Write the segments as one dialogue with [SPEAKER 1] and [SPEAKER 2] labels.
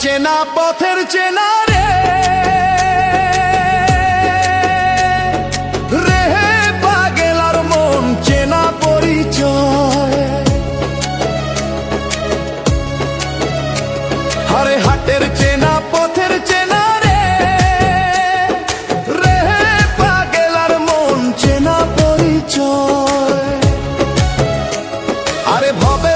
[SPEAKER 1] চেনা পথের চেনা রে। পাগেলার মন চেনা আরে হাটের চেনা পথের রে। পাগেলার মন চেনা আরে ভবে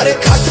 [SPEAKER 1] Hare Krishna.